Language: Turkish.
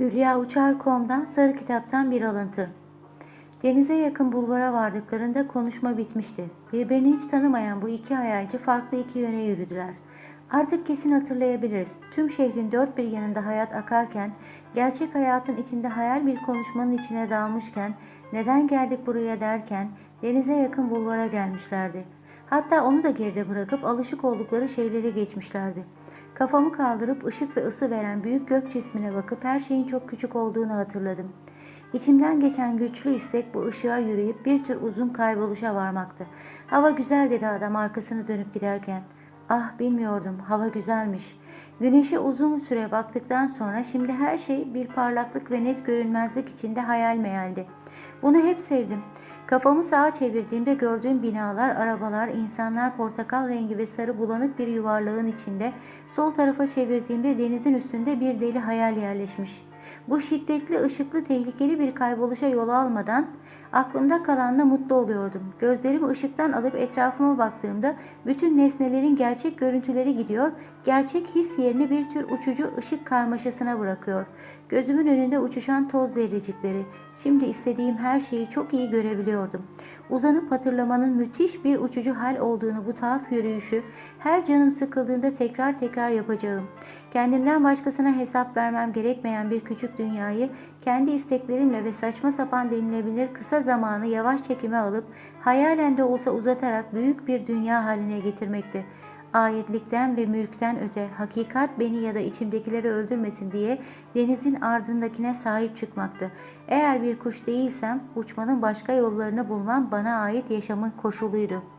Hülya Uçar.com'dan Sarı Kitap'tan bir alıntı. Denize yakın bulvara vardıklarında konuşma bitmişti. Birbirini hiç tanımayan bu iki hayalci farklı iki yöne yürüdüler. Artık kesin hatırlayabiliriz. Tüm şehrin dört bir yanında hayat akarken, gerçek hayatın içinde hayal bir konuşmanın içine dalmışken, neden geldik buraya derken, denize yakın bulvara gelmişlerdi. Hatta onu da geride bırakıp alışık oldukları şeyleri geçmişlerdi. Kafamı kaldırıp ışık ve ısı veren büyük gök cismine bakıp her şeyin çok küçük olduğunu hatırladım. İçimden geçen güçlü istek bu ışığa yürüyüp bir tür uzun kayboluşa varmaktı. Hava güzel dedi adam arkasını dönüp giderken. Ah bilmiyordum hava güzelmiş. Güneşe uzun süre baktıktan sonra şimdi her şey bir parlaklık ve net görünmezlik içinde hayal meyaldi. Bunu hep sevdim. Kafamı sağa çevirdiğimde gördüğüm binalar, arabalar, insanlar portakal rengi ve sarı bulanık bir yuvarlağın içinde, sol tarafa çevirdiğimde denizin üstünde bir deli hayal yerleşmiş. Bu şiddetli, ışıklı, tehlikeli bir kayboluşa yol almadan aklımda kalanla mutlu oluyordum. Gözlerimi ışıktan alıp etrafıma baktığımda bütün nesnelerin gerçek görüntüleri gidiyor, gerçek his yerini bir tür uçucu ışık karmaşasına bırakıyor. Gözümün önünde uçuşan toz zerrecikleri. Şimdi istediğim her şeyi çok iyi görebiliyordum. Uzanıp hatırlamanın müthiş bir uçucu hal olduğunu bu tuhaf yürüyüşü her canım sıkıldığında tekrar tekrar yapacağım. Kendimden başkasına hesap vermem gerekmeyen bir küçük dünyayı kendi isteklerimle ve saçma sapan denilebilir kısa zamanı yavaş çekime alıp hayalen de olsa uzatarak büyük bir dünya haline getirmekti aitlikten ve mülkten öte hakikat beni ya da içimdekileri öldürmesin diye denizin ardındakine sahip çıkmaktı. Eğer bir kuş değilsem uçmanın başka yollarını bulmam bana ait yaşamın koşuluydu.''